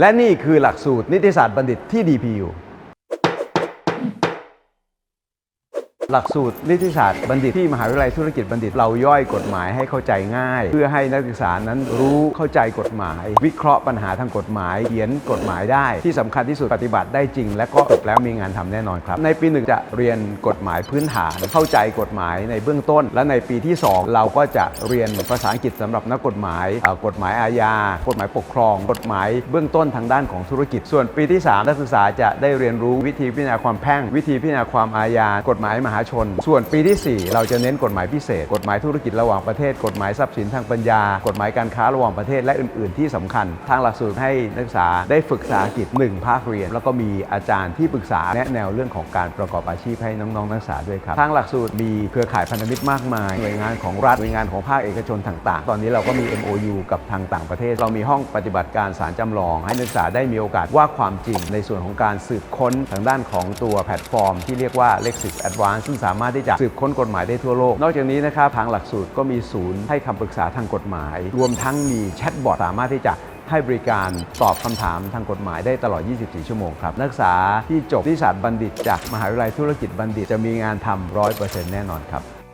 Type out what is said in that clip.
และนี่คือหลักสูตรนิติศาสตร์บัณฑิตที่ DPU หลักสูตรนิติศาสตร์บัณฑิตที่มหาวิทยาลัยธุรกิจบัณฑิตเราย่อยกฎหมายให้เข้าใจง่าย เพื่อให้นักศึกษานั้นรู้เข้าใจกฎหมาย วิเคราะห์ปัญหาทางกฎหมาย เขียนกฎหมายได้ ที่สำคัญที่สุดปฏิบัติได้จริง และก็จบแล้วมีงานทำแน่นอนครับ ในปีหนึ่งจะเรียนกฎหมายพื้นฐาน เข้าใจกฎหมายในเบื้องต้น และในปีที่ 2 เราก็จะเรียนภาษาอังกฤษสำหรับนักกฎหมายกฎหมายอาญากฎหมายปกครอง กฎหมายเบื้องต้นทางด้านของธุรกิจ ส่วนปีที่ 3 นักศึกษาจะได้เรียนรู้วิธีพิจารณาความแพ่ง วิธีพิจารณาความอาญากฎหมายมหาชน ส่วนปีที่ 4 เราจะเน้นกฎหมายพิเศษ กฎหมายธุรกิจระหว่างประเทศ กฎหมายทรัพย์สินทางปัญญา กฎหมายการค้าระหว่างประเทศและอื่น ๆ ที่สำคัญ ทางหลักสูตรให้นักศึกษาได้ฝึกภาษาอังกฤษหนึ่งภาคเรียน แล้วก็มีอาจารย์ที่ปรึกษาแนะแนวเรื่องของการประกอบอาชีพให้น้อง ๆ นักศึกษาด้วยครับทางหลักสูตรมีเครือข่ายพันธมิตรมากมายหน่วยงานของรัฐหน่วยงานของภาคเอกชนต่าง ๆ ตอนนี้เราก็มี MOU กับทางต่างประเทศ เรามีห้องปฏิบัติการสารจำลอง ให้นักศึกษาได้มีโอกาสว่าความจริง ในส่วนของการสืบค้นทางด้านของตัวแพลตฟอร์ม ที่เรียกว่า Lexis Advance ซึ่งสามารถที่จะสืบค้นกฎหมายได้ทั่วโลก นอกจากนี้นะครับทางหลักสูตรก็มีศูนย์ให้คำปรึกษาทางกฎหมาย รวมทั้งมีแชทบอทสามารถที่จะให้บริการตอบคำถามทางกฎหมายได้ตลอด 24 ชั่วโมงครับ นักศึกษาที่จบนิติศาสตร์บัณฑิต จากมหาวิทยาลัยธุรกิจบัณฑิตจะมีงานทำ100%แน่นอนครับ